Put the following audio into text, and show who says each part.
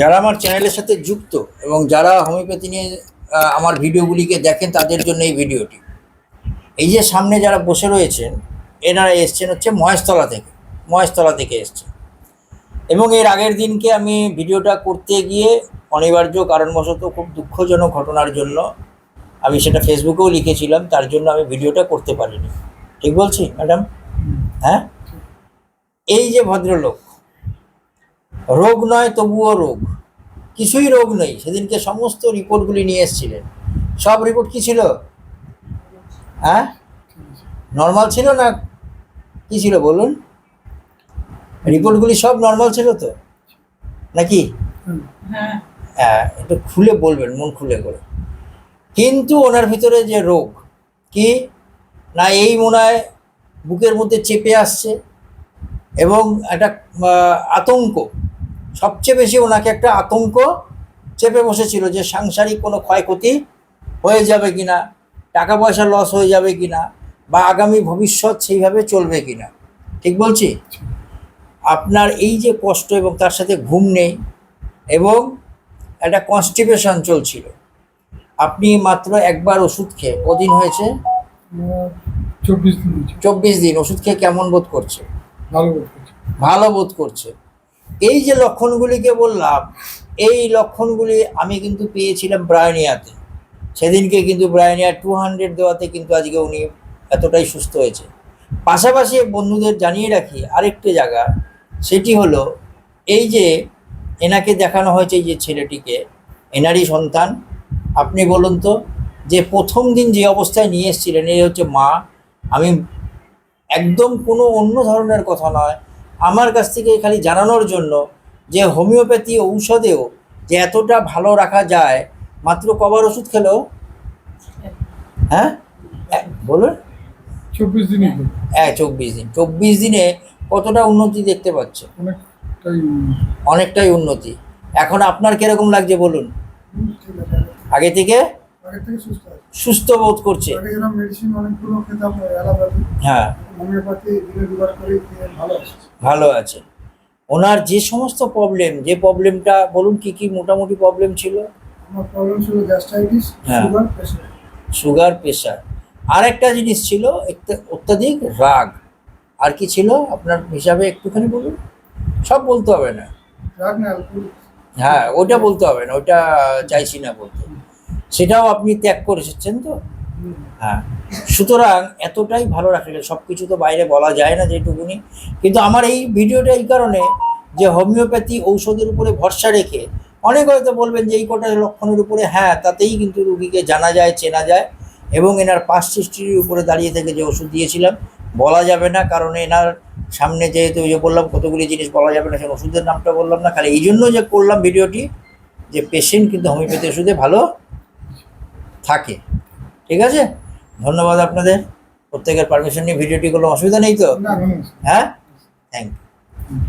Speaker 1: যারা আমার চ্যানেলের সাথে যুক্ত এবং যারা হোমিওপ্যাথি নিয়ে আমার ভিডিওগুলিকে দেখেন, তাদের জন্য এই ভিডিওটি। এই যে সামনে যারা বসে রয়েছেন, এনারা এসছেন হচ্ছে মহেশতলা থেকে মহেশতলা থেকে এসছেন। এবং এর আগের দিনকে আমি ভিডিওটা করতে গিয়ে অনিবার্য কারণবশত খুব দুঃখজনক ঘটনার জন্য আমি সেটা ফেসবুকেও লিখেছিলাম, তার জন্য আমি ভিডিওটা করতে পারিনি। ঠিক বলছি, ম্যাডাম? হ্যাঁ? এই যে ভদ্রলোক রোগ নয় তবুও রোগ। কিছুই রোগ নেই। সেদিনকে সমস্ত রিপোর্টগুলি নিয়ে এসেছিলেন। সব রিপোর্ট কি ছিল? হ্যাঁ? নর্মাল ছিল না কি ছিল বলুন? রিপোর্টগুলি সব নর্মাল ছিল তো? নাকি?
Speaker 2: হ্যাঁ।
Speaker 1: হ্যাঁ একটু খুলে বলবেন মন খুলে করে। কিন্তু ওনার ভিতরে যে রোগ কি? না এই মনে হয় বুকের মধ্যে চেপে আসছে এবং একটা আতঙ্ক। সবচেয়ে বেশি ওনাকে একটা আতঙ্ক চেপে বসেছিল যে সাংসারিক কোনো ক্ষয়ক্ষতি হয়ে যাবে কি না টাকা পয়সা লস হয়ে যাবে কিনা বা আগামী ভবিষ্যৎ সেইভাবে চলবে কি না ঠিক বলছি? আপনার এই যে কষ্ট এবং তার সাথে ঘুম নেই এবং একটা কনস্টিপেশন চলছিল আপনি মাত্র একবার ওষুধ খেয়ে কদিন হয়েছে?
Speaker 3: চব্বিশ দিন
Speaker 1: চব্বিশ দিন ওষুধ খেয়ে কেমন বোধ করছে?
Speaker 3: ভালো বোধ করছি।
Speaker 1: ভালো বোধ করছে। এই যে লক্ষণগুলিকে বললাম, এই লক্ষণগুলি আমি কিন্তু পেয়েছিলাম ব্রায়নিয়াতে। সেদিনকে কিন্তু ব্রায়নিয়া টু হান্ড্রেড দেওয়াতে কিন্তু আজকে উনি এতটাই সুস্থ হয়েছে। পাশাপাশি বন্ধুদের জানিয়ে রাখি আরেকটি জায়গা, সেটি হলো, এই যে এনাকে দেখানো হয়েছে যে ছেলেটিকে, এনারই সন্তান, আপনি বলুন তো, যে প্রথম দিন যে অবস্থায় নিয়ে এসেছিলেন এই হচ্ছে মা, আমি একদম কোনো অন্য ধরনের কথা নয় আমার কাছ থেকে খালি জানানোর জন্য যে হোমিওপ্যাথি ঔষধেও যে এতটা ভালো রাখা যায় মাত্র কবার ওষুধ খেলো? হ্যাঁ? বলুন।
Speaker 3: চব্বিশ হলো
Speaker 1: হ্যাঁ চব্বিশ দিন। চব্বিশ দিনে কতটা উন্নতি দেখতে পাচ্ছে?
Speaker 3: অনেকটাই
Speaker 1: উন্নতি। এখন আপনার কীরকম লাগছে বলুন? আগে থেকে?
Speaker 3: আগে থেকে সুস্থ
Speaker 1: সুস্থ বোধ করছে। হ্যাঁ।
Speaker 3: ভালো আছে।
Speaker 1: ওনার যে সমস্ত প্রবলেম যে প্রবলেমটা বলুন কি কি মোটামুটি প্রবলেম ছিল?
Speaker 3: প্রবলেম ছিল। সুগার প্রেশার
Speaker 1: আর একটা জিনিস ছিল অত্যাধিক রাগ। আর কি ছিল? আপনার হিসাবে একটুখানি বলুন। সব বলতে হবে না।
Speaker 3: রাগ না
Speaker 1: হ্যাঁ ওইটা বলতে হবে না ওইটা চাইছি না বলতে। সেটাও আপনি ত্যাগ করে এসেছেন তো? হ্যাঁ। সুতরাং এতটাই ভালো রাখলে সব কিছু তো বাইরে বলা যায় না যেটুকুনি। কিন্তু আমার এই ভিডিওটা এই কারণে যে হোমিওপ্যাথি ঔষধের উপরে ভরসা রেখে অনেক হয়তো বলবেন যে এই কটা লক্ষণের উপরে হ্যাঁ তাতেই কিন্তু রুগীকে জানা যায়, চেনা যায় এবং এনার পাঁচ সৃষ্টির উপরে দাঁড়িয়ে থেকে যে ওষুধ দিয়েছিলাম, বলা যাবে না কারণ এনার সামনে যেহেতু ওই যে বললাম, কতগুলি জিনিস বলা যাবে না, সেই ওষুধের নামটা বললাম না। খালি এই জন্য যে করলাম ভিডিওটি, যে পেশেন্ট কিন্তু হোমিওপ্যাথি ওষুধে ভালো থাকে। ঠিক আছে? ধন্যবাদ আপনাদের। প্রত্যেকের পারমিশন নিয়ে ভিডিওটি কোনো অসুবিধা নেই তো? হ্যাঁ? Thank you